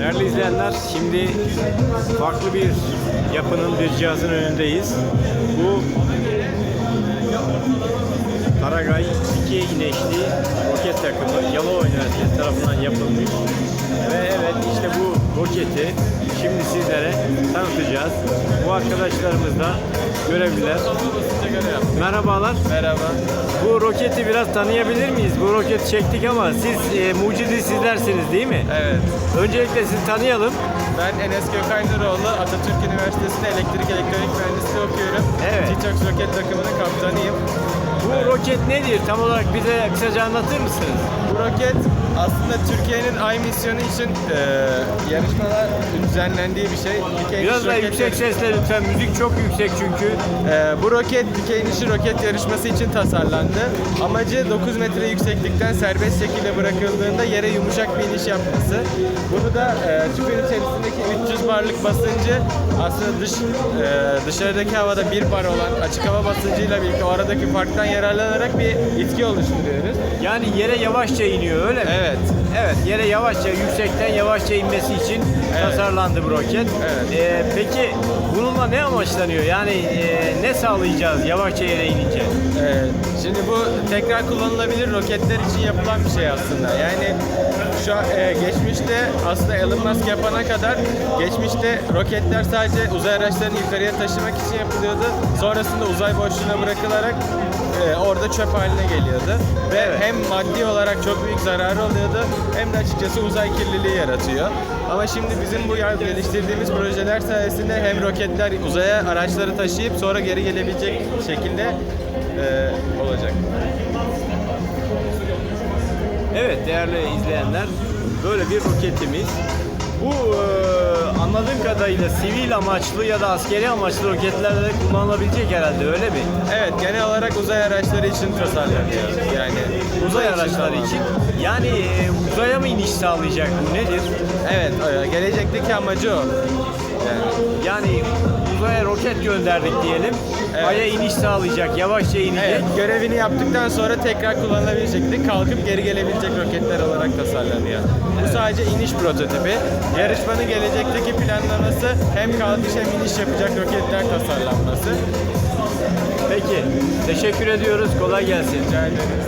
Değerli izleyenler, şimdi farklı bir yapının bir cihazın önündeyiz. Bu Karagay 2 ineşli roket takımı Yalova Üniversitesi tarafından yapılmış. Ve evet işte bu roketi şimdi sizlere tanıtacağız. Bu arkadaşlarımız da görevliler. Merhabalar. Merhaba. Bu roketi biraz tanıyabilir miyiz? Bu roketi çektik ama siz e, mucidi sizlersiniz değil mi? Evet. Öncelikle sizi tanıyalım. Ben Enes Gökaynaroğlu. Atatürk Üniversitesi'nde elektrik elektronik mühendisliği okuyorum. Evet. T-Tox roket takımının kaptanıyım. Bu roket nedir? Tam olarak bize kısaca anlatır mısınız? Bu roket aslında Türkiye'nin ay misyonu için e, yarışmalar düzenlendiği bir şey. Dikey Biraz daha yüksek sesle lütfen. Müzik çok yüksek çünkü. Ee, bu roket dikey inişi roket yarışması için tasarlandı. Amacı 9 metre yükseklikten serbest şekilde bırakıldığında yere yumuşak bir iniş yapması. Bunu da e, tüpün içerisindeki 300 barlık basıncı aslında dış e, dışarıdaki havada bir bar olan açık hava basıncıyla birlikte o aradaki farktan yararlanarak bir itki oluşturuyoruz. Yani yere yavaşça iniyor öyle mi? Evet. Evet yere yavaşça yüksekten yavaşça inmesi için Evet. tasarlandı bu roket. Evet. Ee, peki bununla ne amaçlanıyor? Yani e, ne sağlayacağız yavaşça yere inince? Ee, şimdi bu tekrar kullanılabilir roketler için yapılan bir şey aslında. Yani şu an, e, geçmişte aslında Elon Musk yapana kadar geçmişte roketler sadece uzay araçlarını yukarıya taşımak için yapılıyordu. Sonrasında uzay boşluğuna bırakılarak e, orada çöp haline geliyordu. Ve Evet. hem maddi olarak çok büyük zararı oluyordu hem de açıkçası uzay kirliliği yaratıyor. Ama şimdi bizim bu geliştirdiğimiz projeler sayesinde hem roketler uzaya araçları taşıyıp sonra geri gelebilecek şekilde e, olacak. Evet değerli izleyenler böyle bir roketimiz. Bu e, anladığım kadarıyla sivil amaçlı ya da askeri amaçlı roketlerde de kullanılabilecek herhalde öyle mi? Evet, genel olarak uzay araçları için tasarlanıyor. Yani Uzay araçları için. Yani e, uzaya mı iniş sağlayacak bu nedir? Evet, e, gelecekteki amacı o. Yani, Yani uzaya roket gönderdik diyelim. Evet. Ay'a iniş sağlayacak, yavaşça inecek. evet, görevini yaptıktan sonra tekrar kullanılabilir şekilde kalkıp geri gelebilecek roketler olarak tasarlanıyor. Bu sadece iniş prototipi. Yarışmanın gelecekteki planlaması hem kalkış hem iniş yapacak roketler tasarlanması. Peki, teşekkür ediyoruz. Kolay gelsin. Rica ederiz.